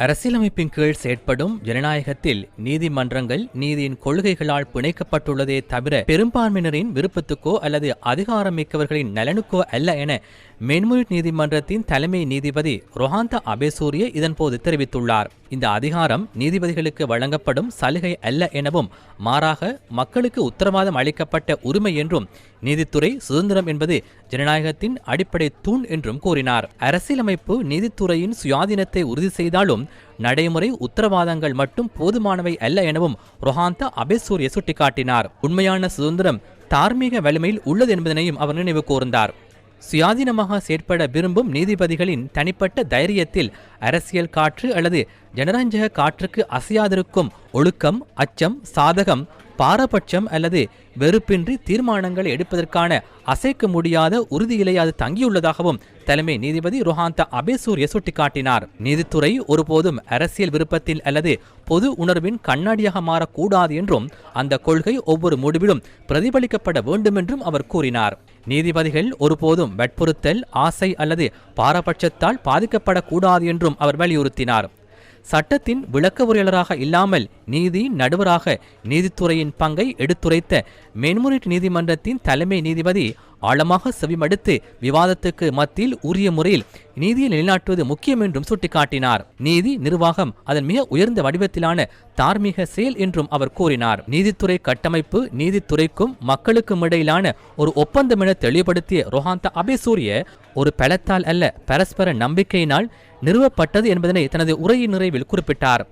அரசியலமைப்பின் கீழ் செயற்படும் ஜனநாயகத்தில் நீதிமன்றங்கள் நீதியின் கொள்கைகளால் பிணைக்கப்பட்டுள்ளதே தவிர பெரும்பான்மையினரின் விருப்பத்துக்கோ அல்லது அதிகாரம் மிக்கவர்களின் நலனுக்கோ அல்ல என மென்முறையீட்டு நீதிமன்றத்தின் தலைமை நீதிபதி ரொஹாந்த அபேசூரிய இதன்போது தெரிவித்துள்ளார். இந்த அதிகாரம் நீதிபதிகளுக்கு வழங்கப்படும் சலுகை அல்ல எனவும் மாறாக மக்களுக்கு உத்தரவாதம் அளிக்கப்பட்ட உரிமை என்றும் நீதித்துறை சுதந்திரம் என்பது ஜனநாயகத்தின் அடிப்படை தூண் என்றும் கூறினார். அரசியலமைப்பு நீதித்துறையின் சுயாதீனத்தை உறுதி செய்தாலும் நடைமுறை உத்தரவாதங்கள் மட்டும் போதுமானவை அல்ல எனவும் ரொஹாந்தா அபேசூரிய சுட்டிக்காட்டினார். உண்மையான சுதந்திரம் தார்மீக வலிமையில் உள்ளது என்பதனையும் அவர் நினைவு கூர்ந்தார். சுயாதீனமாக செயற்பட விரும்பும் நீதிபதிகளின் தனிப்பட்ட தைரியத்தில் அரசியல் காற்று அல்லது ஜனரஞ்சக காற்றுக்கு அசையாதிருக்கும் ஒழுக்கம் அச்சம் சாதகம் பாரபட்சம் அல்லது வெறுப்பின்றி தீர்மானங்களை எடுப்பதற்கான அசைக்க முடியாத உறுதியிலே அது தங்கியுள்ளதாகவும் தலைமை நீதிபதி ருஹாந்தா அபேசூரிய சுட்டிக்காட்டினார். நீதித்துறை ஒருபோதும் அரசியல் விருப்பத்தில் அல்லது பொது உணர்வின் கண்ணாடியாக மாறக்கூடாது என்றும் அந்த கொள்கை ஒவ்வொரு முடிவிலும் பிரதிபலிக்கப்பட வேண்டும் என்றும் அவர் கூறினார். நீதிபதிகள் ஒருபோதும் வற்புறுத்தல் ஆசை அல்லது பாரபட்சத்தால் பாதிக்கப்படக்கூடாது என்றும் அவர் வலியுறுத்தினார். சட்டத்தின் விளக்க உரையாளராக இல்லாமல் நீதி நடுவராக நீதித்துறையின் பங்கை எடுத்துரைத்த மென்முறையீட்டு நீதிமன்றத்தின் தலைமை நீதிபதி ஆழமாக செவிமடுத்து விவாதத்துக்கு மத்தியில் உரிய முறையில் நீதியை நிலைநாட்டுவது முக்கியம் என்றும் சுட்டிக்காட்டினார். நீதி நிர்வாகம் அதன் மிக உயர்ந்த வடிவத்திலான தார்மீக செயல் என்றும் அவர் கூறினார். நீதித்துறை கட்டமைப்பு நீதித்துறைக்கும் மக்களுக்கும் இடையிலான ஒரு ஒப்பந்தம் என தெளிவுபடுத்திய ரொஹாந்தா அபேசூரிய ஒரு பலத்தால் அல்ல பரஸ்பர நம்பிக்கையினால் நிறுவப்பட்டது என்பதனை தனது உரையின் நிறைவில் குறிப்பிட்டார்.